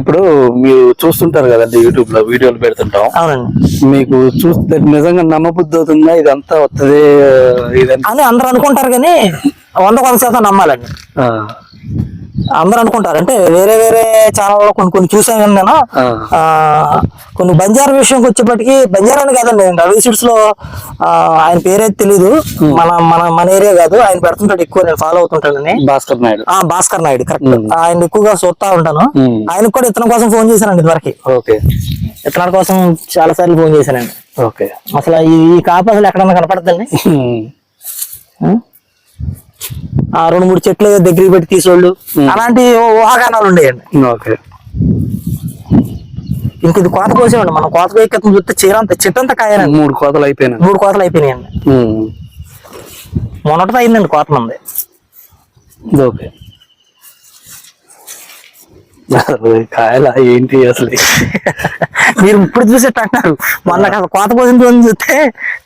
ఇప్పుడు మీరు చూస్తుంటారు కదండి యూట్యూబ్లో వీడియోలు పెడుతుంటాం. అవునండి. మీకు చూస్తే నిజంగా నమ్మబుద్ధి అవుతుందా? ఇదంతా వస్తుంది అని అందరూ అనుకుంటారు కానీ వంద వంద శాతం నమ్మాలండి. అందరూ అనుకుంటారు. అంటే వేరే వేరే ఛానల్లో కొన్ని కొన్ని చూసాను కానీ నేను. కొన్ని బంజారా విషయంకి వచ్చేప్పటికి బంజారా అని కాదండి. నేను రవి సీడ్స్లో ఆయన పేరైతే తెలీదు. మన మన మన ఏరియా కాదు. ఆయన పెడుతుంటాడు ఎక్కువ నేను ఫాలో అవుతుంటానని. భాస్కర్ నాయుడు. భాస్కర్ నాయుడు కరెక్ట్ ఆయన ఎక్కువగా చూస్తా ఉంటాను. ఆయనకు కూడా ఇతనం కోసం ఫోన్ చేశానండి ఇదివరకు. ఓకే. ఇతనాల కోసం చాలా సార్లు ఫోన్ చేశానండి. ఓకే. అసలు ఈ కాపు అసలు ఎక్కడన్నా కనపడద్దండి. రెండు మూడు చెట్లు దగ్గరికి పెట్టి తీసేవాళ్ళు. అలాంటి ఊహాగానాలు ఉండేయండి. ఓకే. ఇంక ఇది కోత కోసేవాడి మనం కోత కోయ క్రితం చూస్తే చీరంత చెట్టు అంతా కాయనండి మూడు కోతలు అయిపోయినాయి. మూడు కోతలు అయిపోయినాయండి. ఉమ్, మొన్నటితో అయిందండి కోత మంది. ఓకే. కాయల ఏంటి అసలు? మీరు ఇప్పుడు చూసేట్టు అంటారు మొన్న కోత రోజు చూస్తే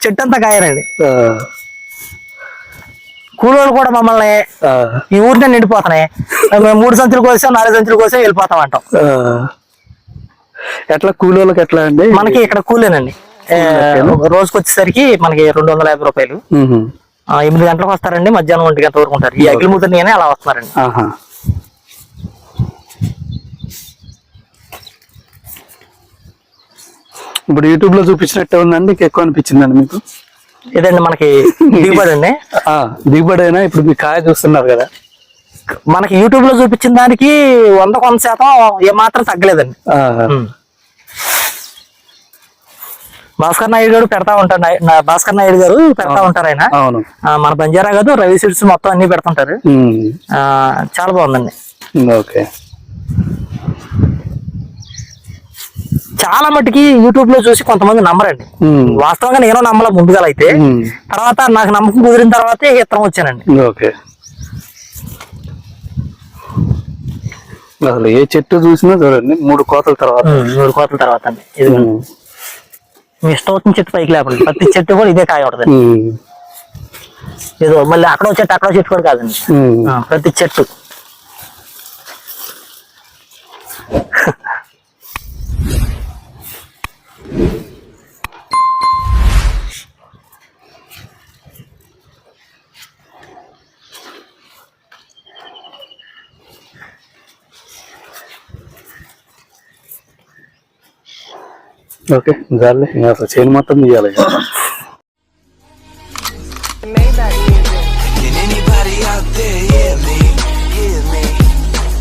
చెట్టు అంతా కాయనండి ఆ, కూలోళ్ళు కూడా మమ్మల్ని ఈ ఊరినే నిండిపోతున్నాయి. మేము మూడు సంచులు కోసాం నాలుగు సంచులు కోసాం వెళ్ళిపోతాం అంటాం. ఎట్లా కూలోళ్ళకి ఎట్లా అండి? మనకి ఇక్కడ కూలేనండి. రోజుకి వచ్చేసరికి మనకి రెండు వందల యాభై రూపాయలు. ఎనిమిది గంటలకు వస్తారండి మధ్యాహ్నం ఒంటి గంట వరకు ఉంటారు. ఈ అగ్ని ముద్రని అలా వస్తున్నారండి. ఇప్పుడు యూట్యూబ్లో చూపించినట్టే ఉందండి ఎక్కువ అనిపించిందండి మీకు? ఇదండి మనకి దిగుబడి అండి? దిగుబడి అయినా ఇప్పుడు మీ కాయ చూస్తున్నారు కదా. మనకి యూట్యూబ్లో చూపించిన దానికి వంద కొంత శాతం ఏమాత్రం తగ్గలేదండి. భాస్కర్ నాయుడు గారు పెడతా నా- భాస్కర్ నాయుడు గారు పెడతా ఉంటారు ఆయన. మన బంజారా కాదు రవి సీడ్స్ మొత్తం అన్ని పెడుతుంటారు చాలా బాగుందండి. ఓకే. చాలా మట్టుకి యూట్యూబ్లో చూసి కొంతమంది నమ్మరండి. వాస్తవంగా నేను నమ్మల ముందుగా అయితే తర్వాత నాకు నమ్మకం కుదిరిన తర్వాతే ఇత్తనం వచ్చానండి. ఓకే. అసలు ఏ చెట్టు చూసినా చూడండి మూడు కోతల తర్వాత. మూడు కోతల తర్వాత అండి. ఇది మీ ఇష్టం వచ్చిన చెట్టు పైకి లేపండి. ప్రతి చెట్టు కూడా ఇదే కాయ ఉంటదండి. ఉమ్, ఏదో మళ్ళీ అక్కడో చెట్టు అక్కడో చెట్టు కూడా కాదండి. ప్రతి చెట్టు. ఓకే చాలే అసలు చైన్ మొత్తం తీయాలి Anybody?